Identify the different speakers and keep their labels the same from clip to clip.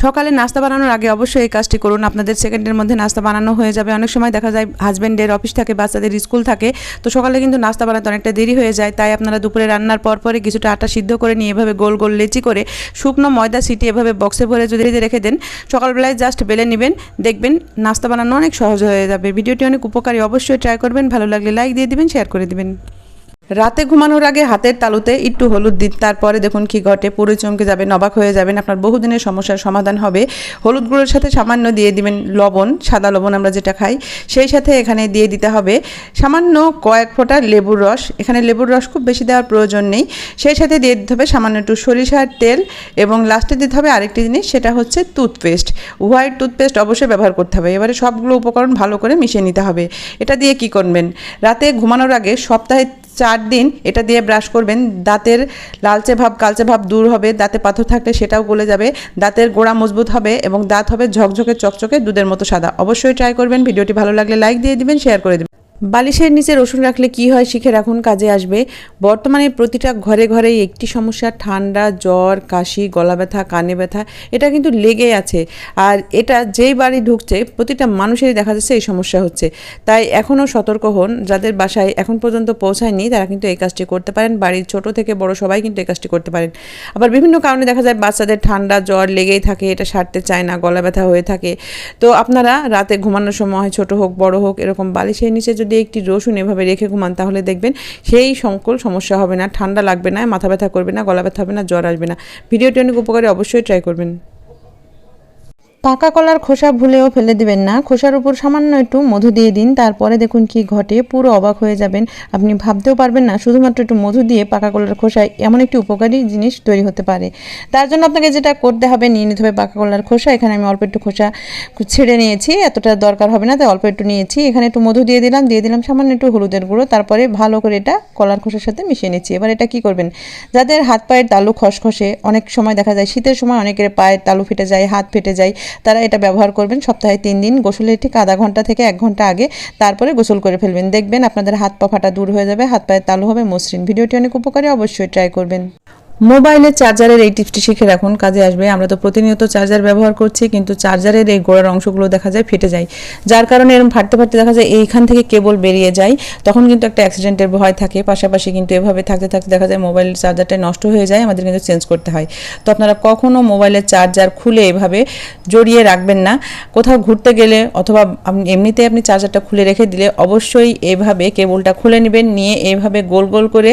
Speaker 1: সকালে নাস্তা বানানোর আগে অবশ্যই এই কাজটি করুন। আপনাদের সেকেন্ডের মধ্যে নাস্তা বানানো হয়ে যাবে। অনেক সময় দেখা যায় হাজব্যান্ডের অফিস থাকে, বাচ্চাদের স্কুল থাকে, তো সকালে কিন্তু নাস্তা বানাতে অনেকটা দেরি হয়ে যায়। তাই আপনারা দুপুরে রান্নার পর পরে কিছুটা আটা সিদ্ধ করে নিয়ে এভাবে গোল গোল লেচি করে শুকনো ময়দা সিটি এভাবে বক্সে ভরে যদি রেখে দেন। সকালবেলায় জাস্ট বেলে নেবেন, দেখবেন নাস্তা বানানো অনেক সহজ হয়ে যাবে। ভিডিওটি অনেক উপকারী, অবশ্যই ট্রাই করবেন। ভালো লাগলে লাইক দিয়ে দিবেন শেয়ার করে দিবেন। রাতে ঘুমানোর আগে হাতের তালুতে একটু হলুদ দিন, তারপরে দেখুন কি ঘটে, পুরো চমকে যাবেন, অবাক হয়ে যাবেন, আপনার বহুদিনের সমস্যার সমাধান হবে। হলুদ গুঁড়োর সাথে সামান্য দিয়ে দিবেন লবণ, সাদা লবণ আমরা যেটা খাই, সেই সাথে এখানে দিয়ে দিতে হবে সামান্য কয়েক ফোঁটা লেবুর রস। এখানে লেবুর রস খুব বেশি দেওয়ার প্রয়োজন নেই। সেই সাথে দিয়ে দিতে হবে সামান্য একটু সরিষার তেল এবং লাস্টে দিতে হবে আরেকটি জিনিস, সেটা হচ্ছে টুথপেস্ট। হোয়াইট টুথপেস্ট অবশ্যই ব্যবহার করতে হবে। এবারে সবগুলো উপকরণ ভালো করে মিশিয়ে নিতে হবে। এটা দিয়ে কি করবেন? রাতে ঘুমানোর আগে সপ্তাহে চার দিন এটা দিয়ে ব্রাশ করবেন। দাঁতের লালচে ভাব, কালচে ভাব দূর হবে। দাঁতে পাথর থাকলে সেটাও গলে যাবে। দাঁতের গোড়া মজবুত হবে এবং দাঁত হবে ঝকঝকে, চকচকে, দুধের মতো সাদা। অবশ্যই ট্রাই করবেন। ভিডিওটি ভালো লাগলে লাইক দিয়ে দিবেন শেয়ার করে দিবেন। বালিশের নিচে রসুন রাখলে কি হয় শিখে রাখুন, কাজে আসবে। বর্তমানে প্রতিটা ঘরে ঘরেই একটি সমস্যা, ঠান্ডা, জ্বর, কাশি, গলা ব্যথা, কানে ব্যথা, এটা কিন্তু লেগে আছে। আর এটা যেই বাড়ি ঢুকছে, প্রতিটা মানুষেরই দেখা যাচ্ছে এই সমস্যা হচ্ছে। তাই এখনও সতর্ক হন, যাদের বাসায় এখন পর্যন্ত পৌঁছায়নি, তারা কিন্তু এই কাজটি করতে পারেন। বাড়ির ছোট থেকে বড় সবাই কিন্তু এই কাজটি করতে পারেন। আবার বিভিন্ন কারণে দেখা যায় বাচ্চাদের ঠান্ডা, জ্বর লেগেই থাকে, এটা সারতে চায় না, গলা ব্যথা হয়ে থাকে। তো আপনারা রাতে ঘুমানোর সময়, ছোট হোক, বড় হোক, এরকম বালিশের নিচে যদি একটি রসুন এভাবে রেখে ঘুমান, তাহলে দেখবেন সেই সংকল সমস্যা হবে না, ঠান্ডা লাগবে না, মাথা ব্যথা করবে না, গলা ব্যথা হবে না, জ্বর আসবে না। ভিডিওটি অনেক উপকারী, অবশ্যই ট্রাই করবেন। পাকা কলার খোসা ভুলেও ফেলে দিবেন না। খোসার উপর সামান্য একটু মধু দিয়ে দিন, তারপরে দেখুন কি ঘটে। পুরো অবাক হয়ে যাবেন। আপনি ভাবতেও পারবেন না, শুধুমাত্র একটু মধু দিয়ে পাকা কলার খোসায় এমন একটি উপকারী জিনিস তৈরি হতে পারে। তার জন্য আপনাকে যেটা করতে হবে নিয়ে নিতে হবে পাকা কলার খোসা, এখানে আমি অল্প একটু খোসা ছেড়ে নিয়েছি, এতটা দরকার হবে না, তাই অল্প একটু নিয়েছি। এখানে একটু মধু দিয়ে দিলাম দিয়ে দিলাম সামান্য একটু হলুদের গুঁড়ো, তারপরে ভালো করে এটা কলার খোসার সাথে মিশিয়ে নিচ্ছি। এবার এটা কি করবেন? যাদের হাত পায়ের তালু খসখসে, অনেক সময় দেখা যায়, শীতের সময় অনেকের পায়ের তালু ফেটে যায়, হাত ফেটে যায় তারা এটা ব্যবহার করবেন সপ্তাহে তিন দিন, গোসলের ঠিক আধা ঘণ্টা থেকে এক ঘণ্টা আগে তারপরে গোসল করে ফেলবেন। দেখবেন আপনাদের হাত পা ফাটা দূর হয়ে যাবে, হাত পায়ের তালু হবে মসৃণ। ভিডিওটি অনেক উপকারী, অবশ্যই ট্রাই করবেন। মোবাইলের চার্জারের এই টিপসটি শিখে রাখুন, কাজে আসবে। আমরা তো প্রতিনিয়ত চার্জার ব্যবহার করছি, কিন্তু চার্জারের এই গোড়ার অংশগুলো দেখা যায় ফেটে যায়। যার কারণে এরকম ফাটতে ফাটতে দেখা যায় এইখান থেকে কেবল বেরিয়ে যায়, তখন কিন্তু একটা অ্যাক্সিডেন্টের ভয় থাকে। পাশাপাশি কিন্তু এভাবে থাকতে থাকতে দেখা যায় মোবাইলের চার্জারটা নষ্ট হয়ে যায়, আমাদের কিন্তু চেঞ্জ করতে হয়। তো আপনারা কখনও মোবাইলের চার্জার খুলে এভাবে জড়িয়ে রাখবেন না। কোথাও ঘুরতে গেলে অথবা এমনিতে আপনি চার্জারটা খুলে রেখে দিলে অবশ্যই এভাবে কেবলটা খুলে নেবেন, নিয়ে এভাবে গোল গোল করে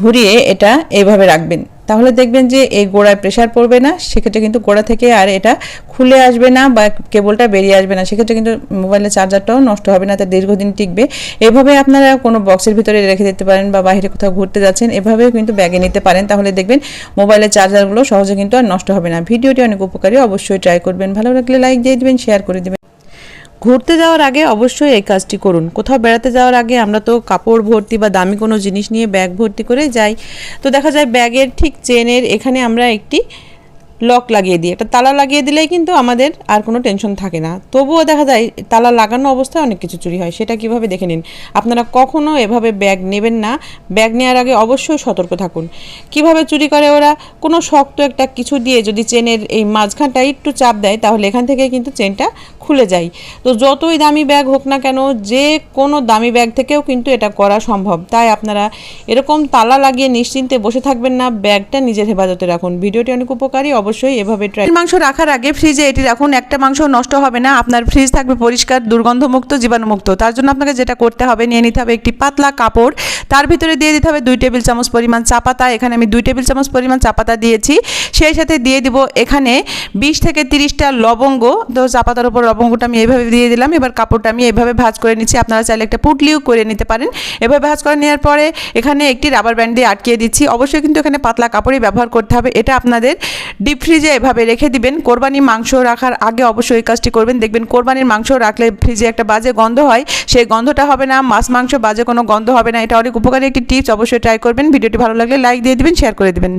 Speaker 1: ঘুরিয়ে এটা এভাবে রাখবেন। তাহলে দেখবেন যে এই গোড়ায় প্রেশার পড়বে না, সেক্ষেত্রে কিন্তু গোড়া থেকে আর এটা খুলে আসবে না বা কেবলটা বেরিয়ে আসবে না। সেক্ষেত্রে কিন্তু মোবাইলের চার্জারটাও নষ্ট হবে না, তা দীর্ঘদিন টিকবে। এভাবে আপনারা কোনো বক্সের ভিতরে রেখে দিতে পারেন বা বাইরে কোথাও ঘুরতে যাচ্ছেন, এভাবেও কিন্তু ব্যাগে নিতে পারেন। তাহলে দেখবেন মোবাইলের চার্জারগুলো সহজে কিন্তু আর নষ্ট হবে না। ভিডিওটি অনেক উপকারী, অবশ্যই ট্রাই করবেন। ভালো লাগলে লাইক দিয়ে দিবেন শেয়ার করে দিবেন। ঘুরতে যাওয়ার আগে অবশ্যই এই কাজটি করুন। কোথাও বেড়াতে যাওয়ার আগে আমরা তো কাপড় ভর্তি বা দামি কোনো জিনিস নিয়ে ব্যাগ ভর্তি করে যাই। তো দেখা যায় ব্যাগের ঠিক চেনের এখানে আমরা একটি লক লাগিয়ে দিই। একটা তালা লাগিয়ে দিলেই কিন্তু আমাদের আর কোনো টেনশন থাকে না। তবুও দেখা যায় তালা লাগানো অবস্থায় অনেক কিছু চুরি হয়। সেটা কীভাবে দেখে নিন? আপনারা কখনো এভাবে ব্যাগ নেবেন না। ব্যাগ নেওয়ার আগে অবশ্যই সতর্ক থাকুন। কীভাবে চুরি করে ওরা? কোনো শক্ত একটা কিছু দিয়ে যদি চেনের এই মাঝখানটা একটু চাপ দেয়, তাহলে এখান থেকে কিন্তু চেনটা খুলে যায় তো যতই দামি ব্যাগ হোক না কেন, যে কোনো দামি ব্যাগ থেকেও কিন্তু এটা করা সম্ভব। তাই আপনারা এরকম তালা লাগিয়ে নিশ্চিন্তে বসে থাকবেন না, ব্যাগটা নিজের হেফাজতে রাখুন। ভিডিওটি অনেক উপকারী, অবশ্যই এভাবে ট্রাই মাংস রাখার আগে ফ্রিজে এটি রাখুন। একটা মাংস নষ্ট হবে না, আপনার ফ্রিজ থাকবে পরিষ্কার, দুর্গন্ধমুক্ত, জীবাণুমুক্ত। তার জন্য আপনাকে যেটা করতে হবে, নিয়ে নিতে হবে একটি পাতলা কাপড়। তার ভিতরে দিয়ে দিতে হবে দুই টেবিল চামচ পরিমাণ চা পাতা। এখানে আমি দুই টেবিল চামচ পরিমাণ চা পাতা দিয়েছি। সেই সাথে দিয়ে দিব এখানে বিশ থেকে তিরিশটা লবঙ্গ। তো চা পাতার উপর লবঙ্গটা আমি এইভাবে দিয়ে দিলাম। এবার কাপড়টা আমি এইভাবে ভাজ করে নিচ্ছি। আপনারা চাইলে একটা পুটলিও করে নিতে পারেন। এভাবে ভাজ করে নেওয়ার পরে এখানে একটি রাবার ব্যান্ড দিয়ে আটকিয়ে দিচ্ছি। অবশ্যই কিন্তু এখানে পাতলা কাপড়ই ব্যবহার করতে হবে। এটা আপনাদের ডিপ ফ্রিজে এভাবে রেখে দিবেন। কোরবানি মাংস রাখার আগে অবশ্যই এই কাজটি করবেন। দেখবেন কোরবানির মাংস রাখলে ফ্রিজে একটা বাজে গন্ধ হয়। সেই গন্ধটা হবে না, মাছ মাংস বাজে কোনো গন্ধ হবে না। এটা অনেক উপকারী একটি টিপস। অবশ্যই ট্রাই করবেন। ভিডিওটি ভালো লাগলে লাইক দিয়ে দিবেন, শেয়ার করে দিবেন।